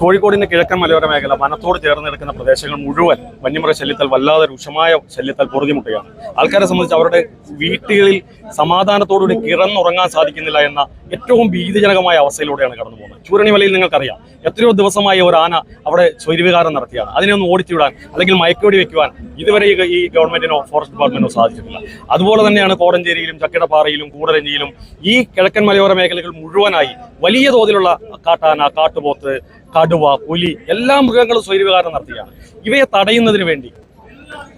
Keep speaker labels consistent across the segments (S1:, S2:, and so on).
S1: കോഴിക്കോടിന്റെ കിഴക്കൻ മലയോര മേഖല വനത്തോട് ചേർന്ന് കിടക്കുന്ന പ്രദേശങ്ങൾ മുഴുവൻ വന്യമൃഗ ശല്യത്താൽ വല്ലാതെ രൂക്ഷമായ ശല്യത്താൽ പൊറുതിമുട്ടുകയാണ്. ആൾക്കാരെ സംബന്ധിച്ച് അവരുടെ വീട്ടുകളിൽ സമാധാനത്തോടുകൂടി കിടന്നുറങ്ങാൻ സാധിക്കുന്നില്ല എന്ന ഏറ്റവും ഭീതിജനകമായ അവസ്ഥയിലൂടെയാണ് കടന്നു പോകുന്നത്. ചൂരണിമലയിൽ നിങ്ങൾക്കറിയാം എത്രയോ ദിവസമായി ഒരു ആന അവിടെ സ്വൈര്യവികാരം നടത്തിയാണ്. അതിനെ ഒന്ന് ഓടിച്ചുവിടാൻ അല്ലെങ്കിൽ മയക്കോടി വെക്കുവാൻ ഇതുവരെ ഈ- ഗവൺമെന്റിനോ ഫോറസ്റ്റ് ഡിപ്പാർട്ട്മെന്റിനോ സാധിച്ചിട്ടില്ല. അതുപോലെ തന്നെയാണ് കോടഞ്ചേരിയിലും ചക്കിടപ്പാറയിലും കൂടരഞ്ഞിയിലും ഈ കിഴക്കൻ മലയോര മേഖലകൾ മുഴുവനായി വലിയ തോതിലുള്ള കാട്ടാന കാട്ടുപോത്ത് കടുവ പുലി എല്ലാ മൃഗങ്ങളും സ്വൈര്യവികാരം നടത്തുകയാണ് ഇവയെ തടയുന്നതിന് വേണ്ടി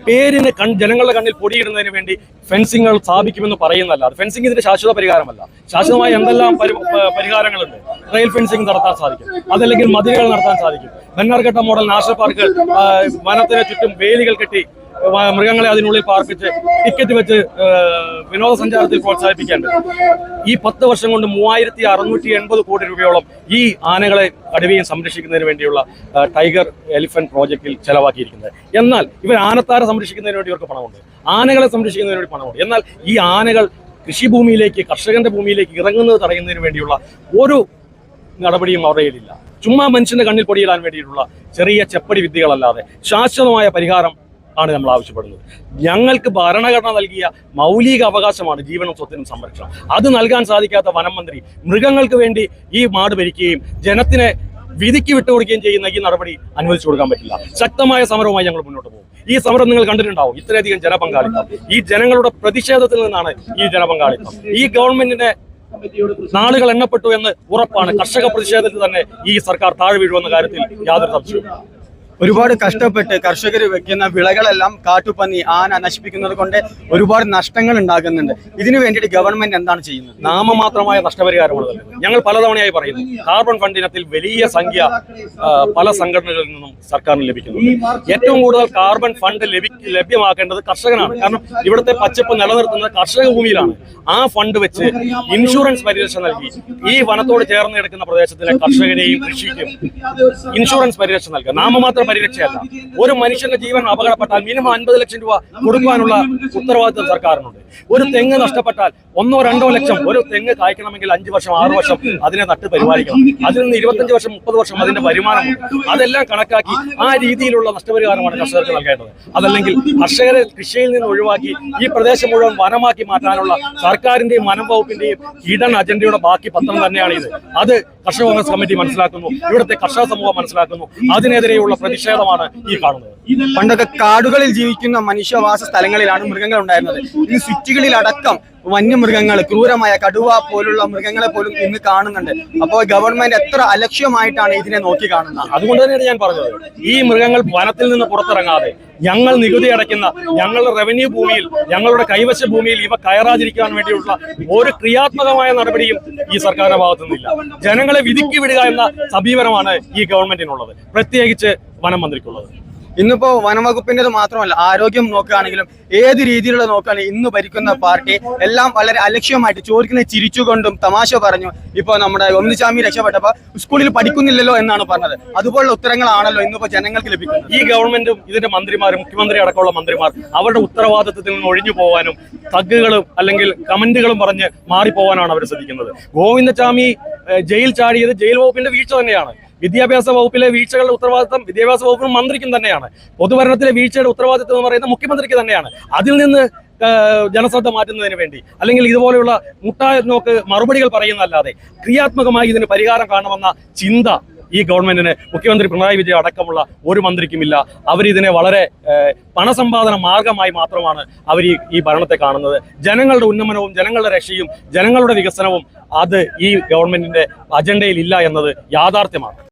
S1: പേരിന് കൺ ജനങ്ങളുടെ കണ്ണിൽ പൊടിയിടുന്നതിന് വേണ്ടി ഫെൻസിങ്ങൾ സ്ഥാപിക്കുമെന്ന് പറയുന്നല്ല ഫെൻസിങ് ഇതിന്റെ ശാശ്വത പരിഹാരമല്ല. ശാശ്വതമായ എന്തെല്ലാം പരിഹാരങ്ങളുണ്ട്? റെയിൽ ഫെൻസിങ് നടത്താൻ സാധിക്കും. അതല്ലെങ്കിൽ മതിലുകൾ നടത്താൻ സാധിക്കും. ബന്നാർഘട്ട മോഡൽ നാഷണൽ പാർക്ക് വനത്തിന് ചുറ്റും വേലികൾ കെട്ടി മൃഗങ്ങളെ അതിനുള്ളിൽ പാർപ്പിച്ച് ടിക്കറ്റ് വെച്ച് വിനോദസഞ്ചാരത്തിൽ പ്രോത്സാഹിപ്പിക്കേണ്ടത്. ഈ പത്ത് വർഷം കൊണ്ട് മൂവായിരത്തി അറുന്നൂറ്റി എൺപത് കോടി രൂപയോളം ഈ ആനകളെ കടുവയും സംരക്ഷിക്കുന്നതിന് വേണ്ടിയുള്ള ടൈഗർ എലിഫന്റ് പ്രോജക്റ്റിൽ ചെലവാക്കിയിരിക്കുന്നത്. എന്നാൽ ഇവർ ആനത്താരെ സംരക്ഷിക്കുന്നതിന് വേണ്ടി ഇവർക്ക് പണമുണ്ട്. ആനകളെ സംരക്ഷിക്കുന്നതിന് വേണ്ടി പണമുണ്ട്. എന്നാൽ ഈ ആനകൾ കൃഷിഭൂമിയിലേക്ക് കർഷകന്റെ ഭൂമിയിലേക്ക് ഇറങ്ങുന്നത് തടയുന്നതിന് വേണ്ടിയുള്ള ഒരു നടപടിയും അവരുടെ കയ്യിലില്ല. ചുമ്മാ മനുഷ്യന്റെ കണ്ണിൽ പൊടിയിടാൻ വേണ്ടിയിട്ടുള്ള ചെറിയ ചെപ്പടി വിദ്യകളല്ലാതെ ശാശ്വതമായ പരിഹാരം ആണ് നമ്മൾ ആവശ്യപ്പെടുന്നത്. ഞങ്ങൾക്ക് ഭരണഘടന നൽകിയ മൗലിക അവകാശമാണ് ജീവനും സ്വത്തിനും സംരക്ഷണം. അത് നൽകാൻ സാധിക്കാത്ത വനം മന്ത്രി മൃഗങ്ങൾക്ക് വേണ്ടി ഈ മാട് ഭരിക്കുകയും ജനത്തിനെ വിധിക്ക് വിട്ടുകൊടുക്കുകയും ചെയ്യുന്ന ഈ നടപടി അനുവദിച്ചു കൊടുക്കാൻ പറ്റില്ല. ശക്തമായ സമരവുമായി ഞങ്ങൾ മുന്നോട്ട് പോകും. ഈ സമരം നിങ്ങൾ കണ്ടിട്ടുണ്ടാവും. ഇത്രയധികം ജനപങ്കാളിത്തം. ഈ ജനങ്ങളുടെ പ്രതിഷേധത്തിൽ നിന്നാണ് ഈ ജനപങ്കാളിത്തം. ഈ ഗവൺമെന്റിന്റെ നാളുകൾ എണ്ണപ്പെട്ടു എന്ന് ഉറപ്പാണ്. കർഷക പ്രതിഷേധത്തിൽ തന്നെ ഈ സർക്കാർ താഴെ വീഴുമെന്ന കാര്യത്തിൽ യാതൊരു സംശയവും
S2: ഒരുപാട് കഷ്ടപ്പെട്ട് കർഷകർ വെക്കുന്ന വിളകളെല്ലാം കാട്ടുപന്നി ആന നശിപ്പിക്കുന്നത് കൊണ്ട് ഒരുപാട് നഷ്ടങ്ങൾ ഉണ്ടാകുന്നുണ്ട്. ഇതിനു വേണ്ടിയിട്ട് ഗവൺമെന്റ് എന്താണ് ചെയ്യുന്നത്?
S1: നാമമാത്രമായ നഷ്ടപരിഹാരമുള്ളത്. ഞങ്ങൾ പലതവണയായി പറയുന്നു കാർബൺ ഫണ്ടിനത്തിൽ വലിയ സംഖ്യ പല സംഘടനകളിൽ നിന്നും സർക്കാരിന് ലഭിക്കുന്നു ഏറ്റവും കൂടുതൽ കാർബൺ ഫണ്ട് ലഭ്യമാക്കേണ്ടത് കർഷകനാണ്. കാരണം ഇവിടുത്തെ പച്ചപ്പ് നിലനിർത്തുന്നത് കർഷക ഭൂമിയിലാണ്. ആ ഫണ്ട് വെച്ച് ഇൻഷുറൻസ് പരിരക്ഷ നൽകി ഈ വനത്തോട് ചേർന്ന് കിടക്കുന്ന പ്രദേശത്തിലെ കർഷകരെയും കൃഷിക്കും ഇൻഷുറൻസ് പരിരക്ഷ നൽകുക. നാമമാത്ര പരിരക്ഷയല്ല. ഒരു മനുഷ്യന്റെ ജീവൻ അപകടപ്പെട്ടാൽ മിനിമം അൻപത് ലക്ഷം രൂപ കൊടുക്കാനുള്ള ഉത്തരവാദിത്വം സർക്കാരിനുണ്ട്. ഒരു തെങ്ങ് നഷ്ടപ്പെട്ടാൽ ഒന്നോ രണ്ടോ ലക്ഷം. ഒരു തെങ്ങ് കായ്ക്കണമെങ്കിൽ അഞ്ചു വർഷം ആറു വർഷം അതിനെ നട്ട് പരിപാലിക്കണം. അതിൽ നിന്ന് ഇരുപത്തഞ്ച് വർഷം മുപ്പത് വർഷം അതിന്റെ വരുമാനം അതെല്ലാം കണക്കാക്കി ആ രീതിയിലുള്ള നഷ്ടപരിഹാരമാണ് കർഷകർക്ക് നൽകേണ്ടത്. അതല്ലെങ്കിൽ കർഷകരെ കൃഷിയിൽ നിന്ന് ഒഴിവാക്കി ഈ പ്രദേശം മുഴുവൻ വനമാക്കി മാറ്റാനുള്ള സർക്കാരിന്റെയും വനം വകുപ്പിന്റെയും ഇടൻ അജണ്ടയുടെ ബാക്കി പത്രം തന്നെയാണ് ഇത് അത് കർഷക കോൺഗ്രസ് കമ്മിറ്റി മനസ്സിലാക്കുന്നു. ഇവിടുത്തെ കർഷക സമൂഹം മനസ്സിലാക്കുന്നു. അതിനെതിരെയുള്ള പ്രതിഷേധമാണ് ഈ കാണുന്നത്.
S2: പണ്ടൊക്കെ കാടുകളിൽ ജീവിക്കുന്ന മനുഷ്യവാസ സ്ഥലങ്ങളിലാണ് മൃഗങ്ങൾ ഉണ്ടായിരുന്നത് അടക്കം വന്യമൃഗങ്ങൾ ക്രൂരമായ കടുവ പോലുള്ള മൃഗങ്ങളെ പോലും ഇന്ന് കാണുന്നുണ്ട്. അപ്പോൾ ഗവൺമെന്റ് എത്ര അലക്ഷ്യമായിട്ടാണ് ഇതിനെ നോക്കി കാണുന്നത്?
S1: അതുകൊണ്ട് തന്നെയാണ് ഞാൻ പറഞ്ഞത്. ഈ മൃഗങ്ങൾ വനത്തിൽ നിന്ന് പുറത്തിറങ്ങാതെ ഞങ്ങൾ നികുതി അടയ്ക്കുന്ന ഞങ്ങളുടെ റവന്യൂ ഭൂമിയിൽ ഞങ്ങളുടെ കൈവശ ഭൂമിയിൽ ഇവ കയറാതിരിക്കാൻ വേണ്ടിയുള്ള ഒരു ക്രിയാത്മകമായ നടപടിയും ഈ സർക്കാരിന്റെ ഭാഗത്തു നിന്നില്ല. ജനങ്ങളെ വിധിക്ക് വിടുക എന്ന സമീപനമാണ് ഈ ഗവൺമെന്റിനുള്ളത് പ്രത്യേകിച്ച് വനം മന്ത്രിക്കുള്ളത്.
S2: ഇന്നിപ്പോ വനംവകുപ്പിന്റേത് മാത്രമല്ല ആരോഗ്യം നോക്കുകയാണെങ്കിലും ഏത് രീതിയിലുള്ള നോക്കുകയാണെങ്കിൽ ഇന്ന് ഭരിക്കുന്ന പാർട്ടി എല്ലാം വളരെ അലക്ഷ്യമായിട്ട് ചോദിക്കുന്ന ചിരിച്ചുകൊണ്ടും തമാശ പറഞ്ഞു. ഇപ്പൊ നമ്മുടെ ഒന്നിച്ചാമി രക്ഷപ്പെട്ടപ്പോ സ്കൂളിൽ പഠിക്കുന്നില്ലല്ലോ എന്നാണ് പറഞ്ഞത്. അതുപോലുള്ള ഉത്തരങ്ങളാണല്ലോ ഇന്നിപ്പോ ജനങ്ങൾക്ക് ലഭിക്കുന്നത്.
S1: ഈ ഗവൺമെന്റും ഇതിന്റെ മന്ത്രിമാരും മുഖ്യമന്ത്രി അടക്കമുള്ള മന്ത്രിമാർ അവരുടെ ഉത്തരവാദിത്തത്തിൽ നിന്ന് ഒഴിഞ്ഞു പോകാനും തഗ്ഗുകളും അല്ലെങ്കിൽ കമന്റുകളും പറഞ്ഞ് മാറിപ്പോവാനാണ് അവർ ശ്രദ്ധിക്കുന്നത്. ഗോവിന്ദചാമി ഏഹ്, ജയിൽ ചാടിയത് ജയിൽ വകുപ്പിന്റെ വീഴ്ച തന്നെയാണ്. വിദ്യാഭ്യാസ വകുപ്പിലെ വീഴ്ചകളുടെ ഉത്തരവാദിത്തം വിദ്യാഭ്യാസ വകുപ്പിനും മന്ത്രിക്കും തന്നെയാണ്. പൊതുഭരണത്തിലെ വീഴ്ചയുടെ ഉത്തരവാദിത്തം എന്ന് പറയുന്നത് മുഖ്യമന്ത്രിക്ക് തന്നെയാണ്. അതിൽ നിന്ന് ജനശ്രദ്ധ മാറ്റുന്നതിന് വേണ്ടി. അല്ലെങ്കിൽ ഇതുപോലെയുള്ള മുട്ടായ നോക്ക് മറുപടികൾ പറയുന്നതല്ലാതെ ക്രിയാത്മകമായി ഇതിന് പരിഹാരം കാണണമെന്ന ചിന്ത ഈ ഗവൺമെന്റിന് മുഖ്യമന്ത്രി പിണറായി വിജയൻ അടക്കമുള്ള ഒരു മന്ത്രിക്കുമില്ല. അവരിതിനെ വളരെ പണസമ്പാദന മാർഗമായി മാത്രമാണ് അവർ ഈ ഈ ഭരണത്തെ കാണുന്നത്. ജനങ്ങളുടെ ഉന്നമനവും ജനങ്ങളുടെ രക്ഷയും ജനങ്ങളുടെ വികസനവും അത് ഈ ഗവൺമെന്റിന്റെ അജണ്ടയിൽ ഇല്ല എന്നത് യാഥാർത്ഥ്യമാണ്.